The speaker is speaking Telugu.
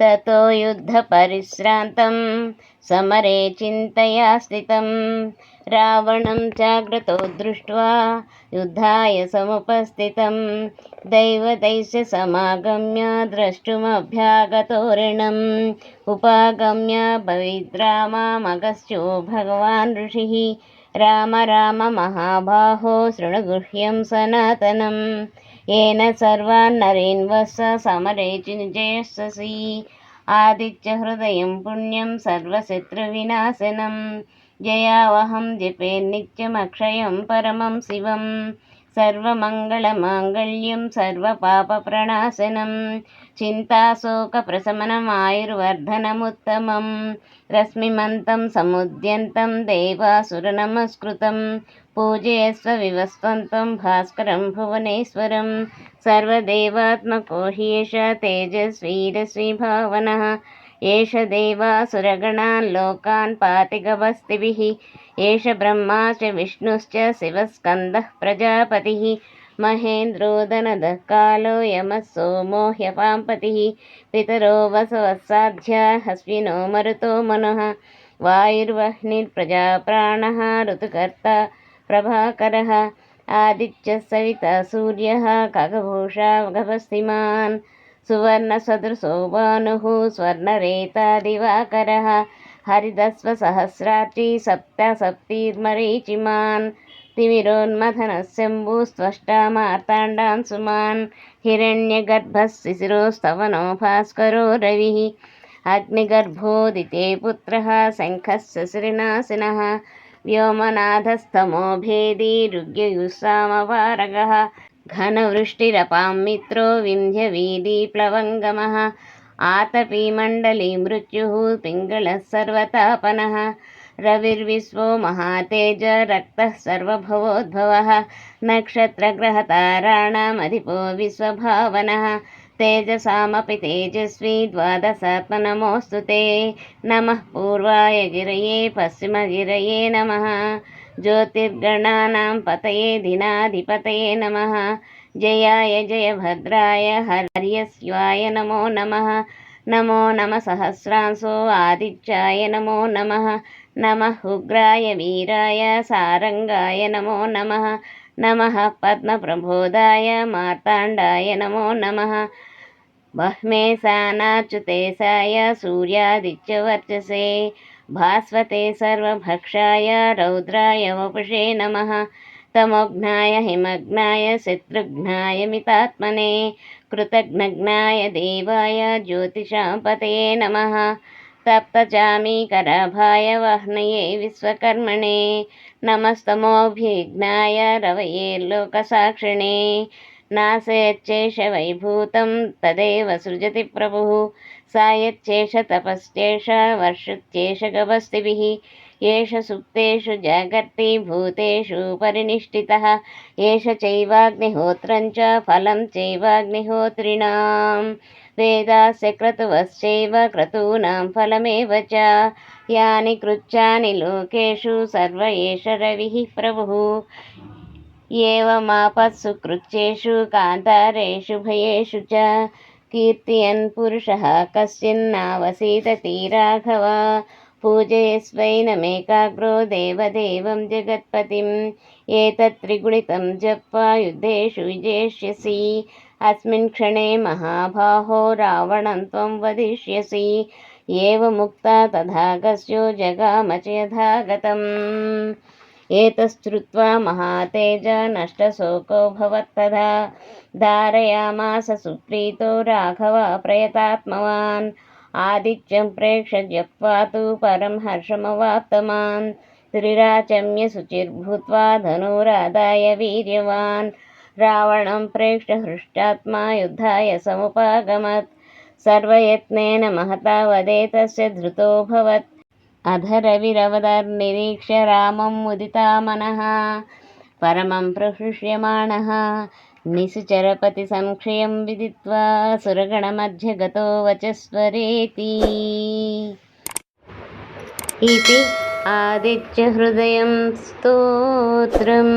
ततो युद्धपरिश्रान्तं समरे चिन्तया स्थितं रावणं चाग्रतो दृष्ट्वा युद्धाय समुपस्थितं दैवतैस्य समागम्य द्रष्टुमभ्यागतोरिणम् उपागम्य पविद्रामामगस्त्यो भगवान् ऋषिः राम राम महाबाहो शृणुगुह्यं सनातनम् येन सर्वान् नरेन् वस समरे चिञ्जयसि आदित्यहृदयं पुण्यं सर्वशत्रुविनाशनं जयावहं जपे नित्यमक्षयं परमं शिवं సర్వమంగళమాంగళ్యం సర్వపాపప్రణాశనం చింతాశోకప్రశమనం ఆయుర్వర్ధనముత్తమం రశ్మిమంతం సముద్యంతం దేవాసురనమస్కృతం పూజయస్వ వివస్వంతం భాస్కరం భువనేశ్వరం సర్వదేవాత్మకోహ్యేష తేజస్వీరశ్రీభావన भावनः एष देवासुरगणान् लोकान् पाति गवस्तिभिः एष ब्रह्मा च विष्णुश्च शिवस्कन्दः प्रजापतिः महेन्द्रोदनदः कालो यमः सोमो ह्यपाम्पतिः पितरो वसवस्साध्या हस्विनो मरुतो मनः वायुर्वह्निर्प्रजाप्राणः ऋतुकर्ता प्रभाकरः आदित्यः सविता सूर्यः खगभूषा गभस्तिमान् सुवर्णसदृशो भानुः स्वर्णरेता दिवाकरः हरिदस्वसहस्रार्ची सप्तसप्तिर्मरीचिमान् तिमिरोन्मथनः शम्भुस्त्वष्टा मार्ताण्डान् सुमान् हिरण्यगर्भः शिशिरोस्तवनो भास्करो रविः अग्निगर्भोदिते पुत्रः शङ्खः शशिरिनाशिनः व्योमनाथस्तमो भेदी ऋग्ययुस्सामपारगः घनवृष्टिरपां मित्रो विन्ध्यवीदीप्लवङ्गमः आतपीमण्डली मृत्युः पिङ्गळः सर्वतापनः रविर्विश्वो महातेज रक्तः सर्वभवोद्भवः नक्षत्रग्रहताराणामधिपो विश्वभावनः तेजसामपि तेजस्वी द्वादशात्मनमोऽस्तु ते नमः पूर्वाय गिरये पश्चिमगिरये नमः ज्योतिर्गणानां पतये दिनाधिपतये नमः जयाय जयभद्राय हर्यस्वाय नमो नमः नमो नमः सहस्रांशो आदित्याय नमो नमः नमः उग्राय वीराय सारङ्गाय नमो नमः नमः पद्मप्रबोधाय मार्ताण्डाय नमो नमः बह्मेशानाच्युतेशाय सूर्यादित्यवर्चसे भास्वते सर्वभक्षाय रौद्राय वपुषे नमः। तमोघ्नाय हिमग्नाय शत्रुघ्नाय मितात्मने, कृतघ्नघ्नाय देवाय ज्योतिषां पतये नमः तप्तचामीकराभाय वह्नये विश्वकर्मणे नमस्तमोभिघ्नाय रवये लोकसाक्षिणे। నాశయచ్చేష వైభూతం తదేవ సృజతి ప్రభు సాయచ్చేష తపశ్చేష వర్షుచ్చేష గవస్తిభిः ఏష సుప్తేషు జాగర్తి భూతేషు పరినిష్ఠిత ఏష చైవాగ్నిహోత్రం చ ఫలం చైవాగ్నిహోత్రిణాం వేదాస్య క్రతువశ్చైవ క్రతూనాం ఫలమేవ చ యాని కృచ్చాని లోకేషు సర్వ ఏష రవిః एवमापत्सु कृच्छेषु कान्तारेषु भयेषु च कीर्तयन् पुरुषः कश्चिन्नावसीदति राघव पूजयस्वैनमेकाग्रो देवदेवं जगत्पतिम् एतत् त्रिगुणितं जप्त्वा युद्धेषु विजेष्यसि अस्मिन् क्षणे महाबाहो रावणं त्वं वदिष्यसि एवमुक्ता तथागस्यो जगाम च यथा गतम् एतच्छ्रुत्वा महातेज नष्टशोकोऽभवत्तदा धारयामास सुप्रीतो राघव प्रयतात्मवान्। आदित्यं प्रेक्ष्य जप्त्वा तु परं हर्षमवाप्तवान् त्रिराचम्य शुचिर्भूत्वा धनुरादाय वीर्यवान्। रावणं प्रेक्ष्य हृष्टात्मा युद्धाय समुपागमत्। सर्वयत्नेन महता वदे तस्य धृतोऽभवत् अधरविरवदर्निरीक्ष्य रामं मुदितामनः परमं प्रहृष्यमाणः निशुचरपतिसंक्षयं विदित्वा सुरगणमध्ये गतो वचस्वरेति इति आदित्यहृदयं स्तोत्रम्